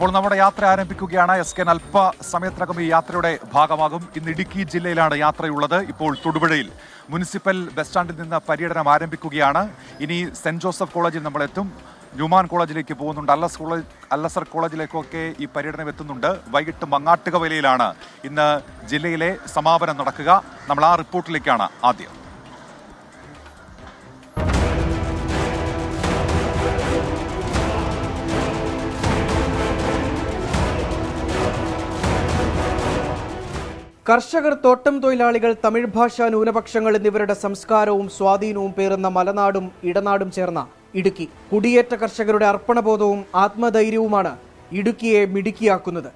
അപ്പോൾ നമ്മുടെ യാത്ര ആരംഭിക്കുകയാണ്. എസ് കെ അല്പ സമയത്തിനകം ഈ യാത്രയുടെ ഭാഗമാകും. ഇന്ന് ഇടുക്കി ജില്ലയിലാണ് യാത്രയുള്ളത്. ഇപ്പോൾ തൊടുപുഴയിൽ മുനിസിപ്പൽ ബസ് സ്റ്റാൻഡിൽ നിന്ന് പര്യടനം ആരംഭിക്കുകയാണ്. ഇനി സെന്റ് ജോസഫ് കോളേജിൽ നമ്മൾ എത്തും ന്യൂമാൻ കോളേജിലേക്ക് പോകുന്നുണ്ട്. അല്ലസ് കോളേജ് അല്ലസർ കോളേജിലേക്കൊക്കെ ഈ പര്യടനം എത്തുന്നുണ്ട്. വൈകിട്ട് മങ്ങാട്ടുകവലയിലാണ് ഇന്ന് ജില്ലയിലെ സമാപനം നടക്കുക. നമ്മൾ ആ റിപ്പോർട്ടിലേക്കാണ് ആദ്യം. കർഷകർ തോട്ടം തൊഴിലാളികൾ തമിഴ് ഭാഷാ ന്യൂനപക്ഷങ്ങൾ എന്നിവരുടെ സംസ്കാരവും സ്വാധീനവും പേറുന്ന മലനാടും ഇടനാടും ചേർന്ന ഇടുക്കി. കുടിയേറ്റ കർഷകരുടെ അർപ്പണബോധവും ആത്മധൈര്യവുമാണ് ഇടുക്കിയെ മിടുക്കിയാക്കുന്നത്.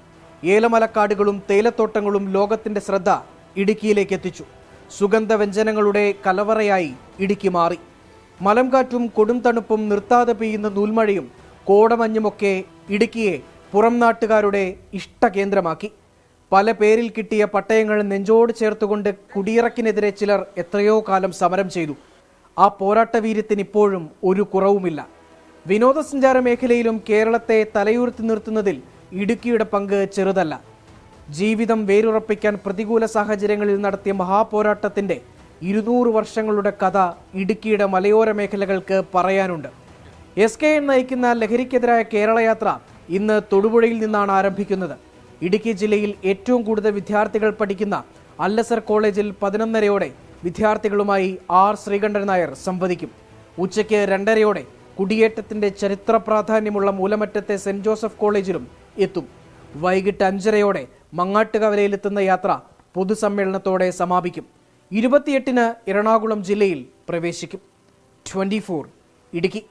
ഏലമലക്കാടുകളും തേയിലത്തോട്ടങ്ങളും ലോകത്തിന്റെ ശ്രദ്ധ ഇടുക്കിയിലേക്ക് എത്തിച്ചു. സുഗന്ധവ്യഞ്ജനങ്ങളുടെ കലവറയായി ഇടുക്കി മാറി. മലംകാറ്റും കൊടും തണുപ്പും നിർത്താതെ പെയ്യുന്ന നൂൽമഴയും കോടമഞ്ഞുമൊക്കെ ഇടുക്കിയെ പുറം നാട്ടുകാരുടെ ഇഷ്ടകേന്ദ്രമാക്കി. പല പേരിൽ കിട്ടിയ പട്ടയങ്ങൾ നെഞ്ചോട് ചേർത്തുകൊണ്ട് കുടിയിറക്കിനെതിരെ ചിലർ എത്രയോ കാലം സമരം ചെയ്തു. ആ പോരാട്ട വീര്യത്തിന് ഇപ്പോഴും ഒരു കുറവുമില്ല. വിനോദസഞ്ചാര മേഖലയിലും കേരളത്തെ തലയുയർത്തി നിർത്തുന്നതിൽ ഇടുക്കിയുടെ പങ്ക് ചെറുതല്ല. ജീവിതം വേരുറപ്പിക്കാൻ പ്രതികൂല സാഹചര്യങ്ങളിൽ നടത്തിയ മഹാപോരാട്ടത്തിന്റെ ഇരുന്നൂറ് വർഷങ്ങളുടെ കഥ ഇടുക്കിയുടെ മലയോര മേഖലകൾക്ക് പറയാനുണ്ട്. എസ് കെ എൻ നയിക്കുന്ന ലഹരിക്കെതിരായ കേരളയാത്ര ഇന്ന് തൊടുപുഴയിൽ നിന്നാണ് ആരംഭിക്കുന്നത്. ഇടുക്കി ജില്ലയിൽ ഏറ്റവും കൂടുതൽ വിദ്യാർത്ഥികൾ പഠിക്കുന്ന അല്ലസർ കോളേജിൽ പതിനൊന്നരയോടെ വിദ്യാർത്ഥികളുമായി ആർ ശ്രീകണ്ഠൻ നായർ സംവദിക്കും. ഉച്ചയ്ക്ക് രണ്ടരയോടെ കുടിയേറ്റത്തിന്റെ ചരിത്ര പ്രാധാന്യമുള്ള മൂലമറ്റത്തെ സെന്റ് ജോസഫ് കോളേജിലും എത്തും. വൈകിട്ട് അഞ്ചരയോടെ മങ്ങാട്ടുകവലയിലെത്തുന്ന യാത്ര പൊതുസമ്മേളനത്തോടെ സമാപിക്കും. ഇരുപത്തിയെട്ടിന് എറണാകുളം ജില്ലയിൽ പ്രവേശിക്കും. ട്വന്റി ഇടുക്കി.